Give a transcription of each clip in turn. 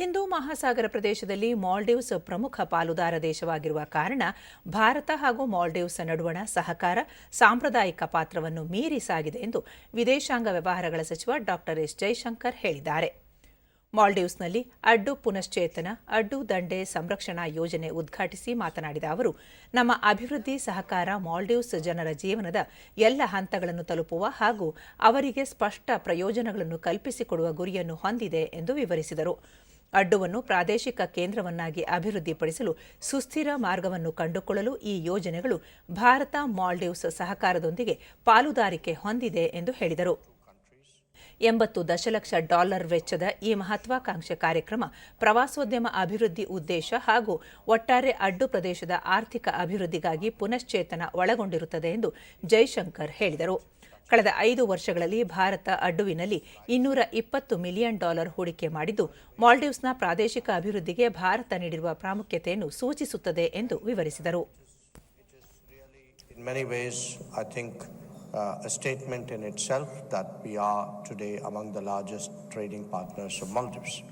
ಹಿಂದೂ ಮಹಾಸಾಗರ ಪ್ರದೇಶದಲ್ಲಿ ಮಾಲ್ಡೀವ್ಸ್ ಪ್ರಮುಖ ಪಾಲುದಾರ ದೇಶವಾಗಿರುವ ಕಾರಣ ಭಾರತ ಹಾಗೂ ಮಾಲ್ಡೀವ್ಸ್ ನಡುವಣ ಸಹಕಾರ ಸಾಂಪ್ರದಾಯಿಕ ಪಾತ್ರವನ್ನು ಮೀರಿ ಸಾಗಿದೆ ಎಂದು ವಿದೇಶಾಂಗ ವ್ಯವಹಾರಗಳ ಸಚಿವ ಡಾ ಎಸ್ ಜೈಶಂಕರ್ ಹೇಳಿದ್ದಾರೆ. ಮಾಲ್ಡೀವ್ಸ್ನಲ್ಲಿ ಅಡ್ಡು ಪುನಶ್ಚೇತನ, ಅಡ್ಡು ದಂಡೆ ಸಂರಕ್ಷಣಾ ಯೋಜನೆ ಉದ್ಘಾಟಿಸಿ ಮಾತನಾಡಿದ ಅವರು, ನಮ್ಮ ಅಭಿವೃದ್ಧಿ ಸಹಕಾರ ಮಾಲ್ಡೀವ್ಸ್ ಜನರ ಜೀವನದ ಎಲ್ಲ ಹಂತಗಳನ್ನು ತಲುಪುವ ಹಾಗೂ ಅವರಿಗೆ ಸ್ಪಷ್ಟ ಪ್ರಯೋಜನಗಳನ್ನು ಕಲ್ಪಿಸಿಕೊಡುವ ಗುರಿಯನ್ನು ಹೊಂದಿದೆ ಎಂದು ವಿವರಿಸಿದರು. ಅಡ್ಡುವನ್ನು ಪ್ರಾದೇಶಿಕ ಕೇಂದ್ರವನ್ನಾಗಿ ಅಭಿವೃದ್ಧಿಪಡಿಸಲು ಸುಸ್ಥಿರ ಮಾರ್ಗವನ್ನು ಕಂಡುಕೊಳ್ಳಲು ಈ ಯೋಜನೆಗಳು ಭಾರತ ಮಾಲ್ಡೀವ್ಸ್ ಸಹಕಾರದೊಂದಿಗೆ ಪಾಲುದಾರಿಕೆ ಹೊಂದಿದೆ ಎಂದು ಹೇಳಿದರು. ಎಂಬತ್ತು ದಶಲಕ್ಷ ಡಾಲರ್ ವೆಚ್ಚದ ಈ ಮಹತ್ವಾಕಾಂಕ್ಷೆ ಕಾರ್ಯಕ್ರಮ ಪ್ರವಾಸೋದ್ಯಮ ಅಭಿವೃದ್ಧಿ ಉದ್ದೇಶ ಹಾಗೂ ಒಟ್ಟಾರೆ ಅಡ್ಡು ಪ್ರದೇಶದ ಆರ್ಥಿಕ ಅಭಿವೃದ್ಧಿಗಾಗಿ ಪುನಶ್ಚೇತನ ಒಳಗೊಂಡಿರುತ್ತದೆ ಎಂದು ಜೈಶಂಕರ್ ಹೇಳಿದರು. ಕಳೆದ ಐದು ವರ್ಷಗಳಲ್ಲಿ ಭಾರತ ಅಡ್ಡುವಿನಲ್ಲಿ ಇನ್ನೂರ ಇಪ್ಪತ್ತು ಮಿಲಿಯನ್ ಡಾಲರ್ ಹೂಡಿಕೆ ಮಾಡಿದ್ದು, ಮಾಲ್ಡೀವ್ಸ್ನ ಪ್ರಾದೇಶಿಕ ಅಭಿವೃದ್ಧಿಗೆ ಭಾರತ ನೀಡಿರುವ ಪ್ರಾಮುಖ್ಯತೆಯನ್ನು ಸೂಚಿಸುತ್ತದೆ ಎಂದು ವಿವರಿಸಿದರು. Uh, a statement in itself that we are today among the largest trading partners of Maldives.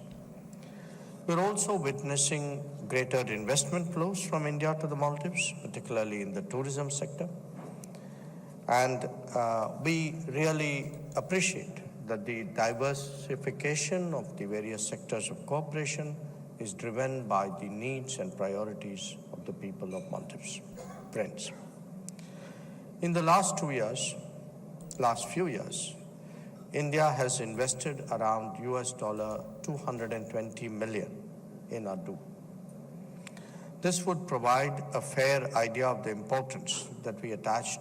We're also witnessing greater investment flows from India to the Maldives, particularly in the tourism sector. And uh, we really appreciate that the diversification of the various sectors of cooperation is driven by the needs and priorities of the people of Maldives. Friends. In the last two years, last few years, India has invested around US dollar 220 million in Adu. This would provide a fair idea of the importance that we attach